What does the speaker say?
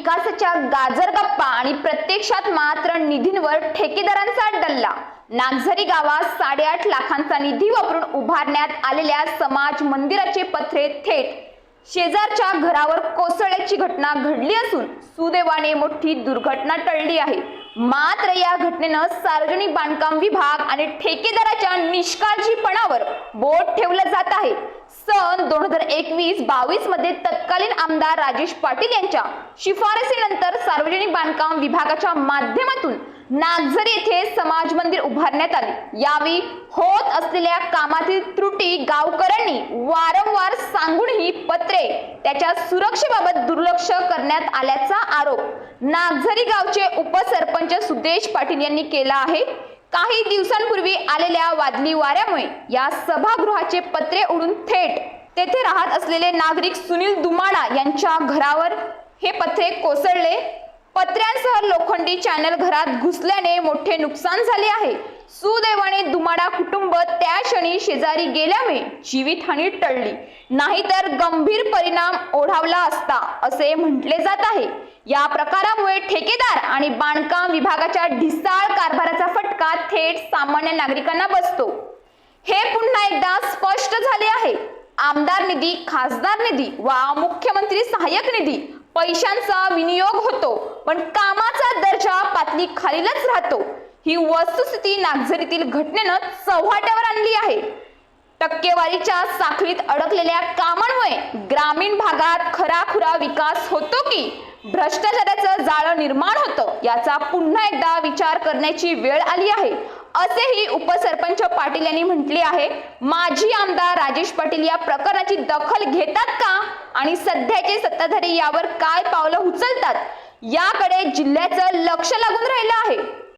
विकासाच्या गाजरगप्पा आणि प्रत्यक्षात मात्र निधींवर ठेकेदारांचा डल्ला. नागझरी गावात साडेआठ लाखांचा निधी वापरून उभारण्यात आलेल्या समाज मंदिराचे पत्रे थेट. शेजारच्या घरावर कोसळल्याची घटना घडली असून सुदैवाने मोठी दुर्घटना टळली आहे. मात्र या घटनेनं सार्वजनिक बांधकाम विभाग आणि ठेकेदाराच्या निष्काळजीपणावर बोट ठेवलं जात आहे. दोन हजार एकवीस बावीसमध्ये तत्कालीन आमदार राजेश पाटील यांच्या शिफारसीनंतर सार्वजनिक बांधकाम विभागाच्या माध्यमातून नागझर येथे समाज मंदिर उभारण्यात आले. यावेळी होत असलेल्या कामातील त्रुटी गावकऱ्यांनी वारंवार सांगूनही पत्रे त्याच्या सुरक्षेबाबत दुर्लक्ष करण्यात आल्याचा आरोप नागझरी गावचे उपसरपंच सुदेश पाटील यांनी केला आहे. काही दिवसांपूर्वी आलेल्या वादली वाऱ्यामुळे या सभागृहाचे पत्रे उडून थेट तेथे राहत असलेले नागरिक सुनील दुमाडा यांच्या घरावर हे पत्रे कोसळले. पत्र्यांसह लोखंडी चॅनल घरात घुसल्याने मोठे नुकसान झाले आहे. सुदैवाने दुमाडा कुटुंब त्या क्षणी शेजारी गेल्यामुळे जीवितहानी टळली. नाहीतर गंभीर परिणाम ओढावला असता असे म्हटले जात आहे. या प्रकारामुळे ठेकेदार आणि बांधकाम विभागाच्या ढिसाळ कारभाराचा फटका थेट सामान्य नागरिकांना बसतो. हे पुन्हा एकदा स्पष्ट झाले आहे. आमदार निधी खासदार निधी वा मुख्यमंत्री सहाय्यक निधी पैशांचा विनियोग होतो पण कामाचा दर्जा पातळी खालीलच राहतो. ही वस्तुस्थिती नागझरीतील घटनेनं चव्हाट्यावर आणली आहे. टक्केवारीच्या साखळीत अडकलेल्या कामांमुळे ग्रामीण भागात खराखुरा विकास होतो की भ्रष्टाचाराचं जाळं निर्माण होतं याचा पुन्हा एकदा विचार करण्याची वेळ आली आहे. असेही उपसरपंच पाटील यांनी म्हटले आहे. माजी आमदार राजेश पाटील या प्रकरणाची दखल घेतात का? आणि सध्याचे सत्ताधारी यावर काय पावलं उचलतात? याकडे जिल्ह्याचं लक्ष लागून राहिलं आहे.